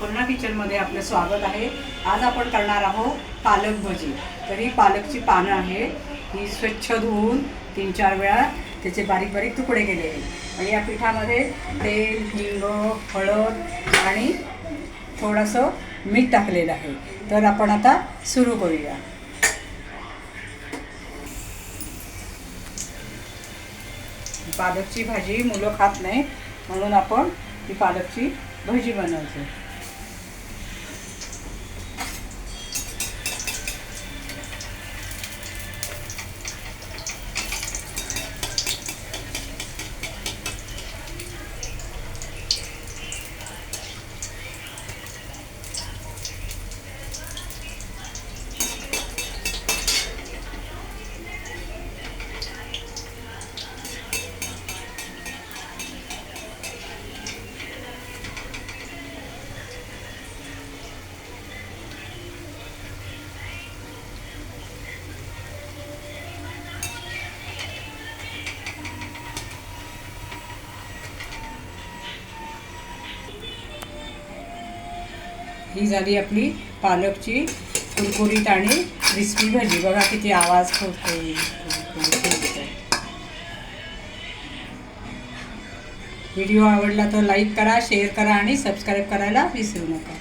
पूर्णा किचनमध्ये आपलं स्वागत आहे. आज आपण करणार आहोत पालक भजी. तर ही पालकची पानं आहे ही स्वच्छ धुवून तीन चार वेळा त्याचे बारीक बारीक तुकडे केले. आहेत आणि या पिठामध्ये तेल हिंग हळद आणि थोडंसं मीठ टाकलेलं आहे. तर आपण आता सुरू करूया. पालकची भाजी मुलं खात नाही म्हणून आपण ती पालकची भजी बनवतो ही झाली आपली पालकची कुरकुरीत आणि क्रिस्पी भाजी. बघा किती आवाज होतोय व्हिडिओ आवडला तर लाईक करा शेअर करा आणि सबस्क्राईब करायला विसरू नका.